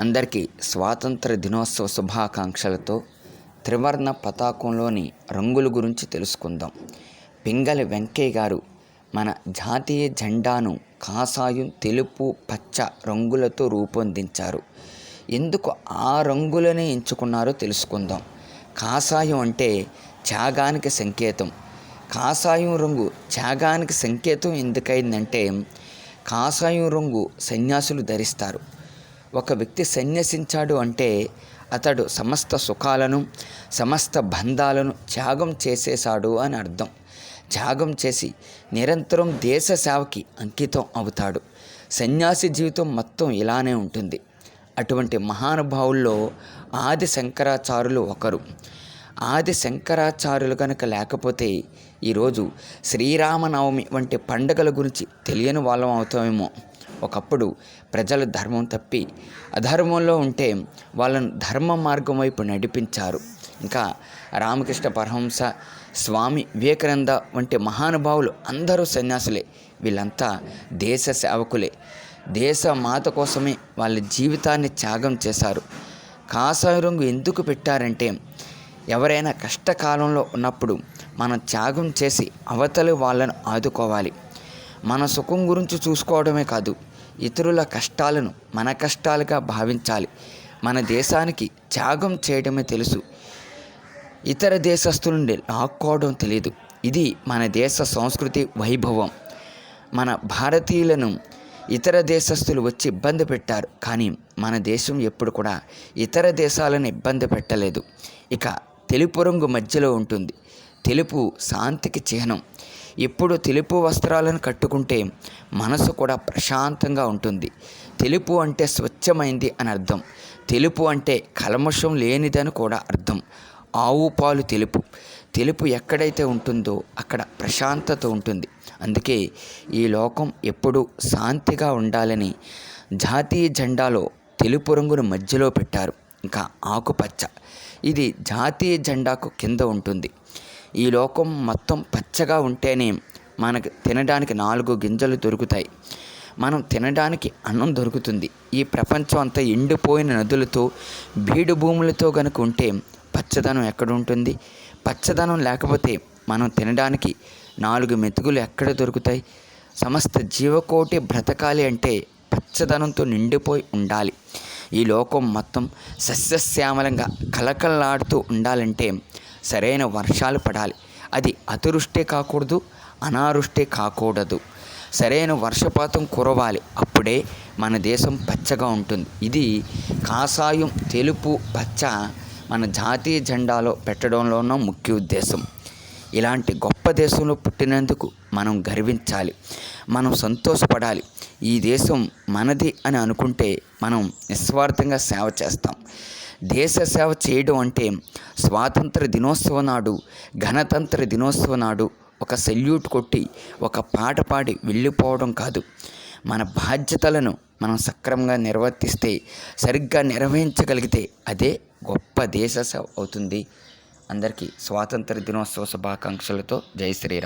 అందరికీ స్వాతంత్ర దినోత్సవ శుభాకాంక్షలతో త్రివర్ణ పతాకంలోని రంగుల గురించి తెలుసుకుందాం. పింగళి వెంకయ్య గారు మన జాతీయ జెండాను కాషాయం తెలుపు పచ్చ రంగులతో రూపొందించారు. ఎందుకు ఆ రంగులనే ఎంచుకున్నారో తెలుసుకుందాం. కాషాయం అంటే త్యాగానికి సంకేతం. కాషాయం రంగు త్యాగానికి సంకేతం ఎందుకైందంటే కాషాయం రంగు సన్యాసులు ధరిస్తారు. ఒక వ్యక్తి సన్యసించాడు అంటే అతడు సమస్త సుఖాలను సమస్త బంధాలను త్యాగం చేసేశాడు అని అర్థం. త్యాగం చేసి నిరంతరం దేశ సేవకి అంకితం అవుతాడు. సన్యాసి జీవితం మొత్తం ఇలానే ఉంటుంది. అటువంటి మహానుభావుల్లో ఆది శంకరాచార్యులు ఒకరు. ఆది శంకరాచార్యులు కనుక లేకపోతే ఈరోజు శ్రీరామనవమి వంటి పండుగల గురించి తెలియని వాళ్ళం అవుతామేమో. ఒకప్పుడు ప్రజలు ధర్మం తప్పి అధర్మంలో ఉంటే వాళ్ళను ధర్మ మార్గం వైపు నడిపించారు. ఇంకా రామకృష్ణ పరహంస స్వామి వివేకానంద వంటి మహానుభావులు అందరూ సన్యాసులే. వీళ్ళంతా దేశ సేవకులే. దేశ మాత కోసమే వాళ్ళ జీవితాన్ని త్యాగం చేశారు. కాషాయ రంగు ఎందుకు పెట్టారంటే ఎవరైనా కష్టకాలంలో ఉన్నప్పుడు మనం త్యాగం చేసి అవతలి వాళ్ళను ఆదుకోవాలి. మన సుఖం గురించి చూసుకోవడమే కాదు ఇతరుల కష్టాలను మన కష్టాలుగా భావించాలి. మన దేశానికి త్యాగం చేయడమే తెలుసు. ఇతర దేశస్తుల నుండి లాక్కోవడం తెలియదు ఇది మన దేశ సంస్కృతి వైభవం. మన భారతీయులను ఇతర దేశస్తులు వచ్చి ఇబ్బంది పెట్టారు కానీ మన దేశం ఎప్పుడు కూడా ఇతర దేశాలను ఇబ్బంది పెట్టలేదు. ఇక తెలుపు రంగు మధ్యలో ఉంటుంది. తెలుపు శాంతికి చిహ్నం. ఎప్పుడు తెలుపు వస్త్రాలను కట్టుకుంటే మనసు కూడా ప్రశాంతంగా ఉంటుంది. తెలుపు అంటే స్వచ్ఛమైంది అని అర్థం. తెలుపు అంటే కల్మషం లేనిదని కూడా అర్థం. ఆవు పాలు తెలుపు. తెలుపు ఎక్కడైతే ఉంటుందో అక్కడ ప్రశాంతత ఉంటుంది. అందుకే ఈ లోకం ఎప్పుడూ శాంతిగా ఉండాలని జాతీయ జెండాలో తెలుపు రంగును మధ్యలో పెట్టారు. ఇంకా ఆకుపచ్చ. ఇది జాతీయ జెండాకు కింద ఉంటుంది. ఈ లోకం మొత్తం పచ్చగా ఉంటేనే మనకు తినడానికి నాలుగు గింజలు దొరుకుతాయి. మనం తినడానికి అన్నం దొరుకుతుంది. ఈ ప్రపంచం అంతా ఎండిపోయిన నదులతో బీడు భూములతో కనుక ఉంటే పచ్చదనం ఎక్కడ ఉంటుంది పచ్చదనం లేకపోతే మనం తినడానికి నాలుగు మెతుకులు ఎక్కడ దొరుకుతాయి? సమస్త జీవకోటి బ్రతకాలి అంటే పచ్చదనంతో నిండిపోయి ఉండాలి. ఈ లోకం మొత్తం సస్యశ్యామలంగా కలకలలాడుతూ ఉండాలంటే సరైన వర్షాలు పడాలి. అది అతివృష్టి కాకూడదు అనావృష్టి కాకూడదు. సరైన వర్షపాతం కురవాలి. అప్పుడే మన దేశం పచ్చగా ఉంటుంది. ఇది కాషాయం తెలుపు పచ్చ మన జాతీయ జెండాలో పెట్టడంలో ఉన్న ముఖ్య ఉద్దేశం. ఇలాంటి గొప్ప దేశంలో పుట్టినందుకు మనం గర్వించాలి. మనం సంతోషపడాలి. ఈ దేశం మనది అని అనుకుంటే మనం నిస్వార్థంగా సేవ చేస్తాం. దేశ సేవ చేయడం అంటే స్వాతంత్ర దినోత్సవ నాడు గణతంత్ర దినోత్సవ నాడు ఒక సెల్యూట్ కొట్టి ఒక పాట పాడి వెళ్ళిపోవడం కాదు. మన బాధ్యతలను మనం సక్రమంగా నిర్వర్తిస్తే సరిగ్గా నిర్వహించగలిగితే అదే గొప్ప దేశ సేవ అవుతుంది. అందరికీ స్వాతంత్ర దినోత్సవ శుభాకాంక్షలతో జై శ్రీరామ్.